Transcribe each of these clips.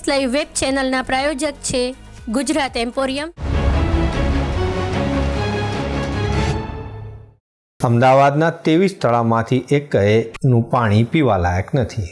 News live web ચેનલના પ્રાયોજક છે Gujarat emporium. અમદાવાદના ત્રેવીસ તળાવમાંથી એકનું પાણી પીવાલાયક નથી.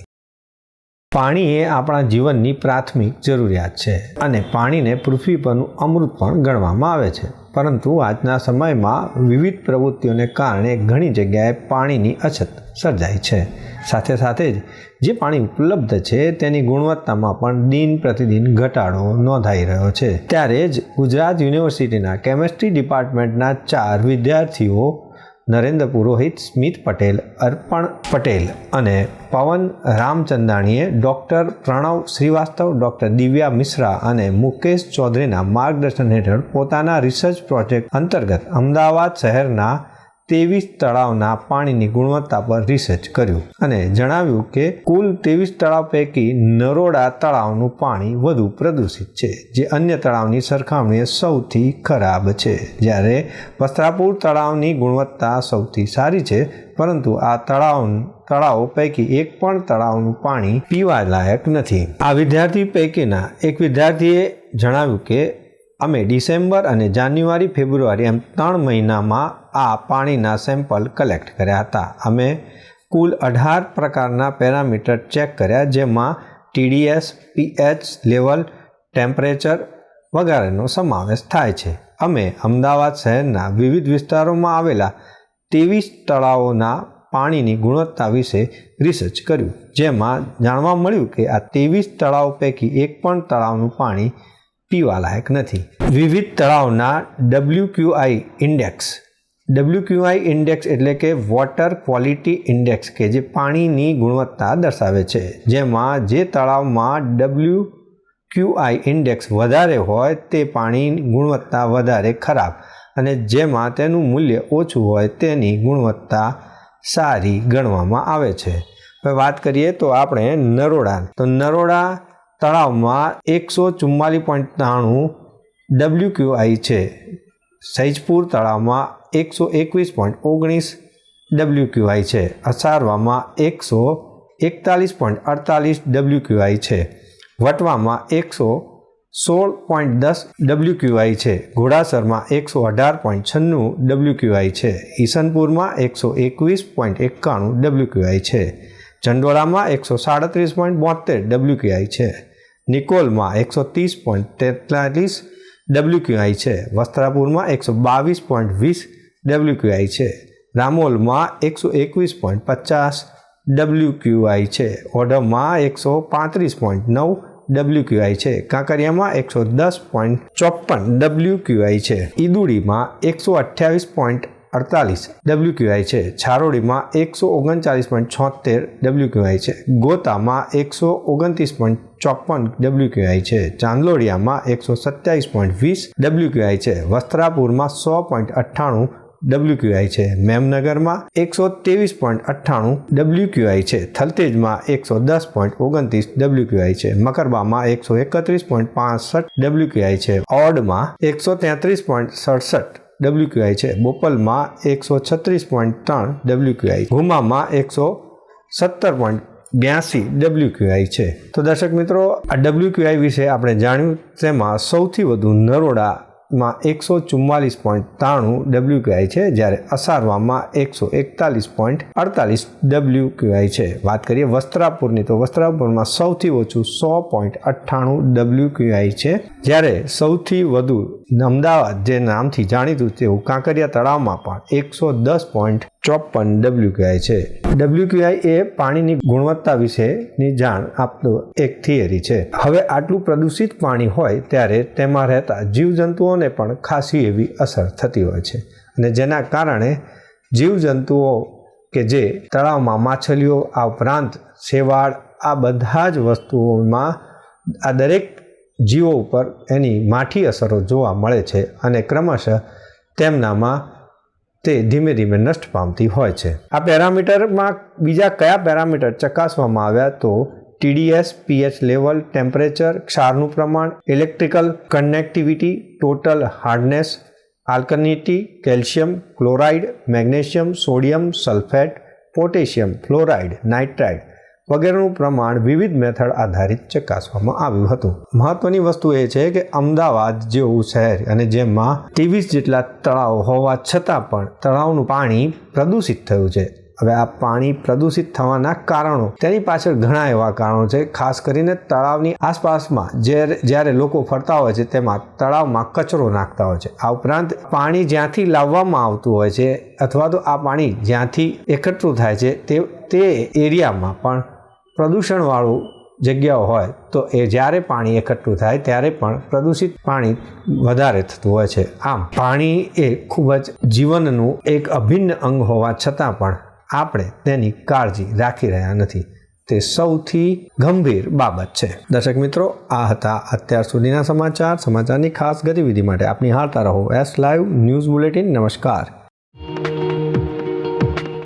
પાણી એ આપણા જીવનની પ્રાથમિક જરૂરિયાત છે અને પાણીને પૃથ્વી પરનું અમૃત પણ ગણવામાં આવે છે. પરંતુ આજના સમયમાં વિવિધ પ્રવૃત્તિઓને કારણે ઘણી જગ્યાએ પાણીની અછત સર્જાય છે. સાથે સાથે જ જે પાણી ઉપલબ્ધ છે તેની ગુણવત્તામાં પણ દિન પ્રતિદિન ઘટાડો નોંધાઈ રહ્યો છે. ત્યારે જ ગુજરાત યુનિવર્સિટીના કેમેસ્ટ્રી ડિપાર્ટમેન્ટના ચાર વિદ્યાર્થીઓ નરેન્દ્ર પુરોહિત સ્મિત પટેલ, અર્પણ પટેલ અને પવન રામચંદાણીએ ડૉક્ટર પ્રણવ શ્રીવાસ્તવ, ડૉક્ટર દિવ્યા મિશ્રા અને મુકેશ ચૌધરીના માર્ગદર્શન હેઠળ પોતાના રિસર્ચ પ્રોજેક્ટ અંતર્ગત અમદાવાદ શહેરના ત્રેવીસ તળાવના પાણીની ગુણવત્તા પર રિસર્ચ કર્યું અને જણાવ્યું કે કુલ ત્રેવીસ તળાવ પૈકી નરોડા તળાવનું પાણી વધુ પ્રદૂષિત છે, જે અન્ય તળાવની સરખામણીએ સૌથી ખરાબ છે. જ્યારે વસ્ત્રાપુર તળાવની ગુણવત્તા સૌથી સારી છે, પરંતુ આ તળાવ તળાવો પૈકી એક પણ તળાવનું પાણી પીવા લાયક નથી. આ વિદ્યાર્થી પૈકીના એક વિદ્યાર્થીએ જણાવ્યું કે અમે ડિસેમ્બર અને જાન્યુઆરી, ફેબ્રુઆરી એમ ત્રણ મહિનામાં આ પાણીના સેમ્પલ કલેક્ટ કર્યા હતા. અમે કુલ અઢાર પ્રકારના પેરામીટર ચેક કર્યા, જેમાં ટીડીએસ પીએચ લેવલ, ટેમ્પરેચર વગેરેનો સમાવેશ થાય છે. અમે અમદાવાદ શહેરના વિવિધ વિસ્તારોમાં આવેલા ત્રેવીસ તળાવોના પાણીની ગુણવત્તા વિશે રિસર્ચ કર્યું, જેમાં જાણવા મળ્યું કે આ ત્રેવીસ તળાવ પૈકી એક પણ તળાવનું પાણી પીવાલાયક નથી. વિવિધ તળાવના ડબલ્યુક્યુઆઈ ઇન્ડેક્સ ડબલ્યુક્યુઆઈ ઇન્ડેક્સ એટલે કે વોટર ક્વોલિટી ઇન્ડેક્સ કે જે પાણીની ગુણવત્તા દર્શાવે છે. જેમાં જે તળાવમાં ડબલ્યુ ક્યુઆઈ ઇન્ડેક્સ વધારે હોય તે પાણીની ગુણવત્તા વધારે ખરાબ અને જેમાં તેનું મૂલ્ય ઓછું હોય તેની ગુણવત્તા સારી ગણવામાં આવે છે. હવે વાત કરીએ તો આપણે નરોડા. તો નરોડા તળાવમાં એકસો ચુમ્માલીસ પોઈન્ટ ત્રાણું ડબલ્યુક્યુઆઈ છે. સૈજપુર તળાવમાં એકસો એકવીસ પોઈન્ટ ઓગણીસ ડબલ્યુક્યુઆઈ છે. અસારવામાં એકસો એકતાલીસ પોઈન્ટ અડતાલીસ ડબલ્યુક્યુઆઈ છે. વટવામાં એકસો સોળ પોઈન્ટ દસ ડબલ્યુક્યુઆઈ છે. ઘોડાસરમાં એકસો અઢાર પોઈન્ટ છન્નું ડબલ્યુક્યુઆઈ છે. ઈસનપુરમાં એકસો એકવીસ પોઈન્ટ એકાણું ડબલ્યુક્યુઆઈ છે. ચંડોળામાં એકસો સાડત્રીસ પોઈન્ટ બોતેર ડબલ્યુક્યુઆઈ છે. નિકોલમાં એકસો ત્રીસ પોઈન્ટ તેતાલીસ ડબલ્યુક્યુઆઈ છે. વસ્ત્રાપુરમાં એકસો બાવીસ પોઈન્ટ વીસ ડબલ્યુક્યુઆઈ છે. રામોલમાં એકસો એકવીસ પોઈન્ટ પચાસ ડબલ્યુક્યુઆઈ છે. ઓઢવમાં એકસો પાંત્રીસ પોઈન્ટ નવ ડબલ્યુક્યુઆઈ છે. કાંકરિયામાં એકસો દસ પોઈન્ટ ચોપન ડબલ્યુક્યુઆઈ છે. ઈદુડીમાં એકસો અઠ્યાવીસ પોઈન્ટ અડતાલીસ ડબલ્યુક્યુઆઈ છે. છારોડીમાં એકસો ઓગણચાલીસ પોઈન્ટ છોતેર ડબલ્યુક્યુઆઈ છે. ગોતામાં એકસો ઓગણત્રીસ પોઈન્ટ ચોપન ડબલ્યુક્યુઆઈ છે. ચાંદલોડિયામાં એકસો સત્યાવીસ પોઈન્ટ વીસ ડબલ્યુક્યુઆઈ છે. વસ્ત્રાપુરમાં સો પોઈન્ટ અઠ્ઠાણું ડબલ્યુક્યુઆઈ છે. મેમનગરમાં એકસો ત્રેવીસ પોઈન્ટ અઠ્ઠાણું ડબલ્યુક્યુઆઈ છે. થલતેજમાં એકસો દસ પોઈન્ટ ઓગણત્રીસ ડબલ્યુક્યુઆઈ છે. મકરબામાં એકસો એકત્રીસ પોઈન્ટ પાસઠ ડબલ્યુક્યુઆઈ છે. ઓડમાં એકસો તેત્રીસ પોઈન્ટ સડસઠ ડબલ્યુક્યુઆઈ છે. બોપલમાં એકસો છત્રીસ પોઈન્ટ ત્રણ ડબલ્યુક્યુઆઈ ઘુમામાં એકસો સત્તર પોઈન્ટ બ્યાસી ડબલ્યુક્યુઆઈ છે. તો દર્શક મિત્રો, આ ડબલ્યુક્યુઆઈ વિશે આપણે જાણ્યું તેમાં સૌથી વધુ નરોડામાં એકસો ચુમ્માલીસ પોઈન્ટ ત્રાણું ડબલ્યુ ક્યુઆઈ છે, જ્યારે અસારવામાં એકસો એકતાલીસ પોઈન્ટ અડતાલીસ ડબલ્યુ ક્યુઆઈ છે. વાત કરીએ વસ્ત્રાપુરની, તો વસ્ત્રાપુરમાં સૌથી ઓછું સો પોઈન્ટ અઠ્ઠાણું ડબલ્યુ ક્યુઆઈ છે. જ્યારે સૌથી વધુ અમદાવાદ, જે નામથી જાણીતું તેવું કાંકરિયા તળાવમાં પણ એકસો દસ પોઈન્ટ ચોપન ડબલ્યુક્યુઆઈ છે. ડબલ્યુક્યુઆઈ એ પાણીની ગુણવત્તા વિશેની જાણ આપતો એક થિયરી છે. હવે આટલું પ્રદૂષિત પાણી હોય ત્યારે તેમાં રહેતા જીવજંતુઓને પણ ખાસી એવી અસર થતી હોય છે. અને જેના કારણે જીવજંતુઓ કે જે તળાવમાં માછલીઓ, આ ઉપરાંત શેવાળ, આ બધા જ વસ્તુઓમાં આ દરેક જીવો ઉપર એની માઠી અસરો જોવા મળે છે અને ક્રમશઃ તેમનામાં તે ધીમે ધીમે નષ્ટ પામતી હોય છે. આ પેરામીટરમાં બીજા કયા પેરામીટર ચકાસવામાં આવ્યા તો ટીડીએસ, પીએચ લેવલ, ટેમ્પરેચર, ક્ષારનું પ્રમાણ, electrical connectivity, total hardness, alkalinity, calcium, chloride, magnesium, sodium, sulphate, potassium, fluoride, nitride વગેરેનું પ્રમાણ વિવિધ મેથડ આધારિત ચકાસવામાં આવ્યું હતું. મહત્વની વસ્તુ એ છે કે અમદાવાદ જેવું શહેર અને જેમાં ત્રેવીસ જેટલા તળાવ હોવા છતાં પણ તળાવનું પાણી પ્રદૂષિત થયું છે. હવે આ પાણી પ્રદૂષિત થવાના કારણો તેની પાછળ ઘણા એવા કારણો છે. ખાસ કરીને તળાવની આસપાસમાં જ્યારે જ્યારે લોકો ફરતા હોય છે તેમાં તળાવમાં કચરો નાખતા હોય છે. આ ઉપરાંત પાણી જ્યાંથી લાવવામાં આવતું હોય છે અથવા તો આ પાણી જ્યાંથી એકઠું થાય છે તે તે એરિયામાં પણ પ્રદૂષણવાળું જગ્યાઓ હોય તો એ જ્યારે પાણી એકઠું થાય ત્યારે પણ પ્રદૂષિત પાણી વધારે થતું હોય છે. આમ, પાણી એ ખૂબ જ જીવનનું એક અભિન્ન અંગ હોવા છતાં પણ આપણે તેની કાળજી રાખી રહ્યા નથી. તે સૌથી ગંભીર બાબત છે. દર્શક મિત્રો, આ હતા અત્યાર સુધીના સમાચાર. સમાચારની ખાસ ગતિવિધિ માટે આપની હાલતા રહો. S live news bulletin. નમસ્કાર.